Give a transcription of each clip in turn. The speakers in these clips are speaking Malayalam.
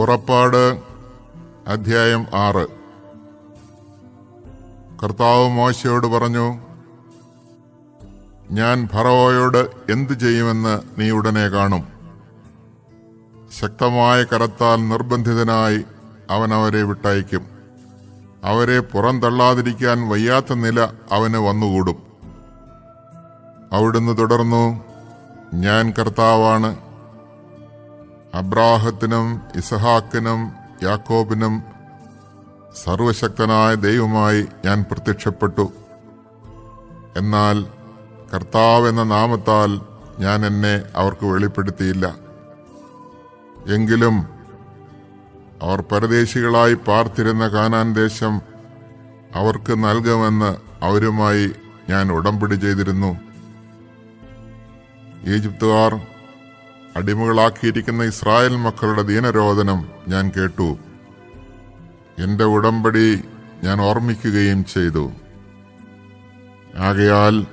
പുറപ്പാട് അധ്യായം ആറ്. കർത്താവ് മോശയോട് പറഞ്ഞു ഞാൻ ഫറവോയോട് എന്തു ചെയ്യുമെന്ന് നീ ഉടനെ കാണും. ശക്തമായ കരത്താൽ നിർബന്ധിതനായി അവൻ അവരെ വിട്ടയക്കും. അവരെ പുറന്തള്ളാതിരിക്കാൻ വയ്യാത്ത നില അവന് വന്നുകൂടും. അവിടുന്ന് തുടർന്നു ഞാൻ കർത്താവാണ് അബ്രാഹത്തിനും ഇസഹാക്കിനും യാക്കോബിനും സർവശക്തനായ ദൈവമായി ഞാൻ പ്രത്യക്ഷപ്പെട്ടു. എന്നാൽ കർത്താവ് എന്ന നാമത്താൽ ഞാൻ എന്നെ അവർക്ക് വെളിപ്പെടുത്തിയില്ല. എങ്കിലും അവർ പരദേശികളായി പാർത്തിരുന്ന കാനാൻ ദേശം അവർക്ക് നൽകുമെന്ന് അവരുമായി ഞാൻ ഉടമ്പടി ചെയ്തിരുന്നു. ഈജിപ്തുകാർ അടിമകളാക്കിയിരിക്കുന്ന ഇസ്രായേൽ മക്കളുടെ ദീനരോധനം ഞാൻ കേട്ടു. എന്റെ ഉടമ്പടി ഞാൻ ഓർമ്മിക്കുകയും ചെയ്തു. ആകയാൽ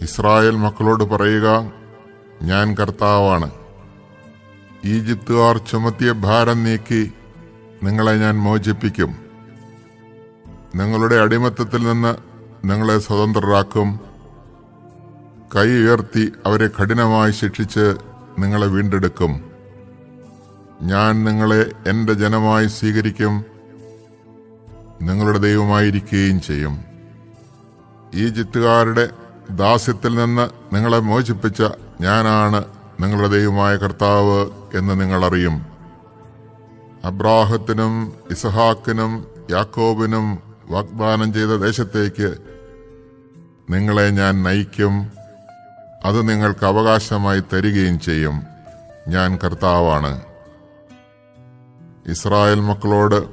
ഇസ്രായേൽ മക്കളോട് പറയുക ഞാൻ കർത്താവാണ്. ഈജിപ്തുകാർ ചുമത്തിയ ഭാരം നീക്കി നിങ്ങളെ ഞാൻ മോചിപ്പിക്കും. നിങ്ങളുടെ അടിമത്തത്തിൽ നിന്ന് നിങ്ങളെ സ്വതന്ത്രരാക്കും. കൈ ഉയർത്തി അവരെ കഠിനമായി ശിക്ഷിച്ച് നിങ്ങളെ വീണ്ടെടുക്കും. ഞാൻ നിങ്ങളെ എന്റെ ജനമായി സ്വീകരിക്കും. നിങ്ങളുടെ ദൈവമായിരിക്കുകയും ചെയ്യും. ഈജിപ്തുകാരുടെ ദാസ്യത്തിൽ നിന്ന് നിങ്ങളെ മോചിപ്പിച്ച ഞാനാണ് നിങ്ങളുടെ ദൈവമായ കർത്താവ് എന്ന് നിങ്ങളറിയും. അബ്രാഹത്തിനും ഇസഹാക്കിനും യാക്കോബിനും വാഗ്ദാനം ചെയ്ത ദേശത്തേക്ക് നിങ്ങളെ ഞാൻ നയിക്കും. അത് നിങ്ങൾക്ക് അവകാശമായി തരികയും ചെയ്യും. ഞാൻ കർത്താവാണ്. ഇസ്രായേൽ മക്കളോട്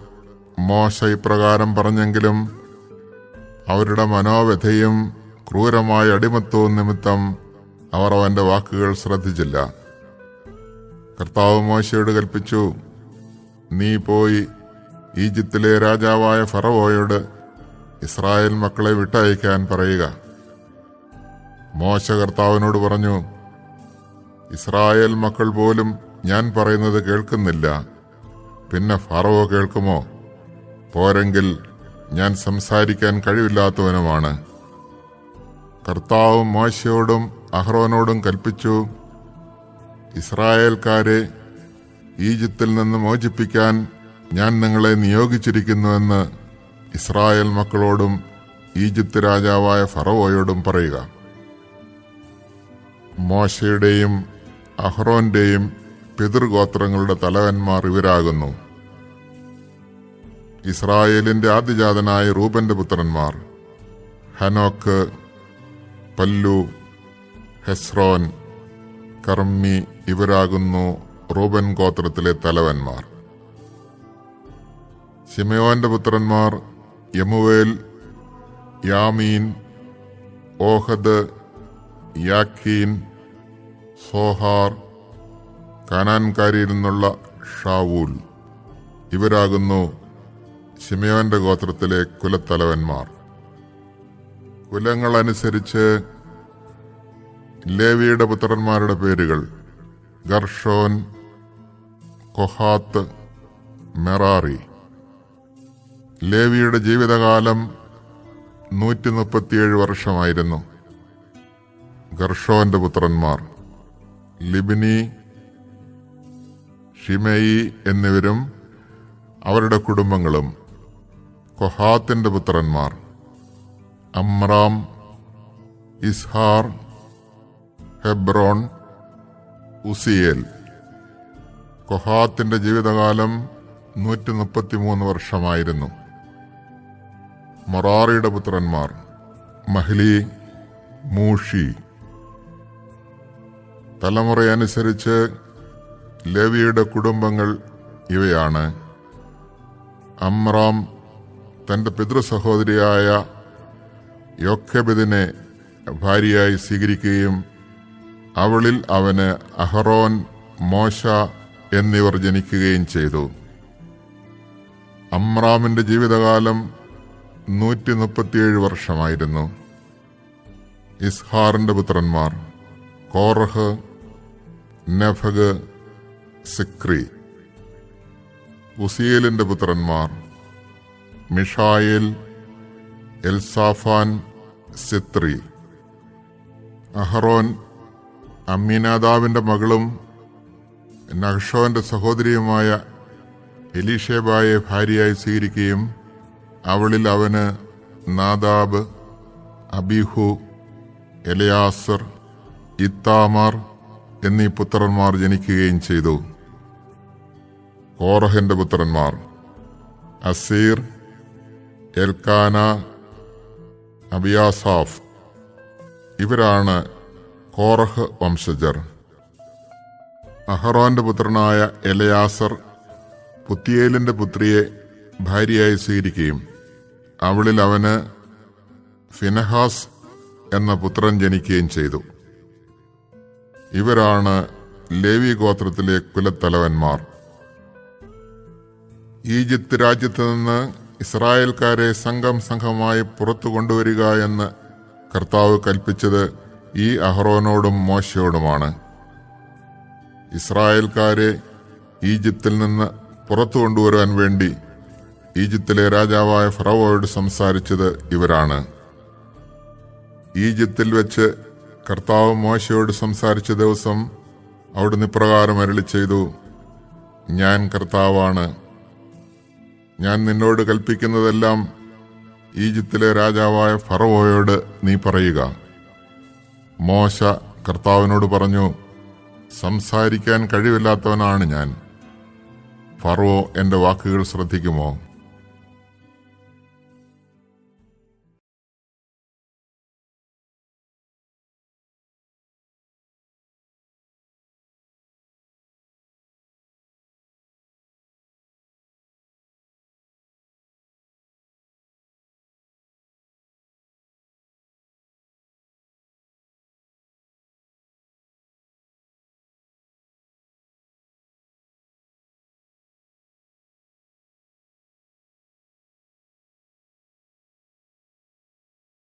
മോശ ഇപ്രകാരം പറഞ്ഞെങ്കിലും അവരുടെ മനോവ്യഥയും ക്രൂരമായ അടിമത്വവും നിമിത്തം അവർ അവന്റെ വാക്കുകൾ ശ്രദ്ധിച്ചില്ല. കർത്താവ് മോശയോട് കൽപ്പിച്ചു നീ പോയി ഈജിപ്തിലെ രാജാവായ ഫറവോയോട് ഇസ്രായേൽ മക്കളെ വിട്ടയക്കാൻ പറയുക. മോശ കർത്താവിനോട് പറഞ്ഞു ഇസ്രായേൽ മക്കൾ പോലും ഞാൻ പറയുന്നത് കേൾക്കുന്നില്ല. പിന്നെ ഫറവോ കേൾക്കുമോ? പോരെങ്കിൽ ഞാൻ സംസാരിക്കാൻ കഴിവില്ലാത്തവനുമാണ്. കർത്താവും മോശയോടും അഹ്റോനോടും കൽപ്പിച്ചു ഇസ്രായേൽക്കാരെ ഈജിപ്തിൽ നിന്ന് മോചിപ്പിക്കാൻ ഞാൻ നിങ്ങളെ നിയോഗിച്ചിരിക്കുന്നുവെന്ന് ഇസ്രായേൽ മക്കളോടും ഈജിപ്ത് രാജാവായ ഫറവോയോടും പറയുക. മോശയുടെയും അഹ്റോന്റെയും പിതൃഗോത്രങ്ങളുടെ തലവന്മാർ ഇവരാകുന്നു. ഇസ്രായേലിന്റെ ആദ്യജാതനായ റൂബന്റെ പുത്രന്മാർ ഹനോക്ക് പല്ലു ഹെസ്രോൻ കർമ്മി ഇവരാകുന്നു റൂബൻ ഗോത്രത്തിലെ തലവന്മാർ. ശിമയോന്റെ പുത്രന്മാർ യമുവേൽ യാമീൻ ഓഹദ് യാക്കീൻ സോഹാർ കാനാൻകാരിയിൽ നിന്നുള്ള ഷാവൂൽ. ഇവരാകുന്നു ശിമയോന്റെ ഗോത്രത്തിലെ കുലത്തലവന്മാർ. കുലങ്ങളനുസരിച്ച് ലേവിയുടെ പുത്രന്മാരുടെ പേരുകൾ ഗർഷോൻ കൊഹാത്ത് മെറാറി. ലേവിയുടെ ജീവിതകാലം നൂറ്റി മുപ്പത്തിയേഴ് വർഷമായിരുന്നു. ഗർഷോന്റെ പുത്രന്മാർ. ലിബിനി ഷിമയി എന്നിവരും അവരുടെ കുടുംബങ്ങളും കൊഹാത്തിന്റെ പുത്രന്മാർ. അമ്രാം ഇസ്ഹാർ ഹെബ്രോൺ ഉസിയേൽ. കൊഹാത്തിന്റെ ജീവിതകാലം നൂറ്റി മുപ്പത്തിമൂന്ന് വർഷമായിരുന്നു. മൊറാറിയുടെ പുത്രന്മാർ മഹ്ലി മൂഷി തലമുറയനുസരിച്ച് ലേവിയുടെ കുടുംബങ്ങൾ ഇവയാണ്. അമ്രാം തന്റെ പിതൃ സഹോദരിയായ യോഖബിദിനെ ഭാര്യയായി സ്വീകരിക്കുകയും അവളിൽ അവന് അഹറോൻ മോശ എന്നിവർ ജനിക്കുകയും ചെയ്തു. അമ്രാമിന്റെ ജീവിതകാലം നൂറ്റി മുപ്പത്തിയേഴ് വർഷമായിരുന്നു. ഇസ്ഹാറിന്റെ പുത്രന്മാർ കോറഹ് നെഫഗ് സിക്രി. ഉസിയേലിന്റെ പുത്രന്മാർ മിഷായേൽ എൽസാഫാൻ സിത്രി. അഹറോൻ അമ്മീനാദാവിന്റെ മകളും നഹ്ഷോന്റെ സഹോദരിയുമായ എലീഷേബായെ ഭാര്യയായി സ്വീകരിക്കുകയും അവളിൽ അവന് നാദാബ് അബിഹു എലയാസർ ഇത്താമാർ എന്നീ പുത്രന്മാർ ജനിക്കുകയും ചെയ്തു. കോറഹിന്റെ പുത്രന്മാർ അസീർ എൽക്കാന അബിയാസാഫ് ഇവരാണ് കോറഹ് വംശജർ. അഹ്റോന്റെ പുത്രനായ എലയാസർ പുത്തിയേലിന്റെ പുത്രിയെ ഭാര്യയായി സ്വീകരിക്കുകയും അവളിൽ അവന് ഫിനഹാസ് എന്ന പുത്രൻ ജനിക്കുകയും ചെയ്തു. ഇവരാണ് ലേവി ഗോത്രത്തിലെ കുലത്തലവന്മാർ. ഈജിപ്ത് രാജ്യത്ത് നിന്ന് ഇസ്രായേൽക്കാരെ സംഘം സംഘമായി പുറത്തു കൊണ്ടുവരിക എന്ന് കർത്താവ് കൽപ്പിച്ചത് ഈ അഹ്റോനോടും മോശയോടുമാണ്. ഇസ്രായേൽക്കാരെ ഈജിപ്തിൽ നിന്ന് പുറത്തു കൊണ്ടുവരാൻ വേണ്ടി ഈജിപ്തിലെ രാജാവായ ഫറവോയോട് സംസാരിച്ചത് ഇവരാണ്. ഈജിപ്തിൽ വെച്ച് കർത്താവ് മോശയോട് സംസാരിച്ച ദിവസം അവിടുന്ന് ഇപ്രകാരം അരളി ചെയ്തു ഞാൻ കർത്താവാണ്. ഞാൻ നിന്നോട് കൽപ്പിക്കുന്നതെല്ലാം ഈജിപ്തിലെ രാജാവായ ഫറവോയോട് നീ പറയുക. മോശ കർത്താവിനോട് പറഞ്ഞു സംസാരിക്കാൻ കഴിവില്ലാത്തവനാണ് ഞാൻ. ഫറവോ എന്റെ വാക്കുകൾ ശ്രദ്ധിക്കുമോ?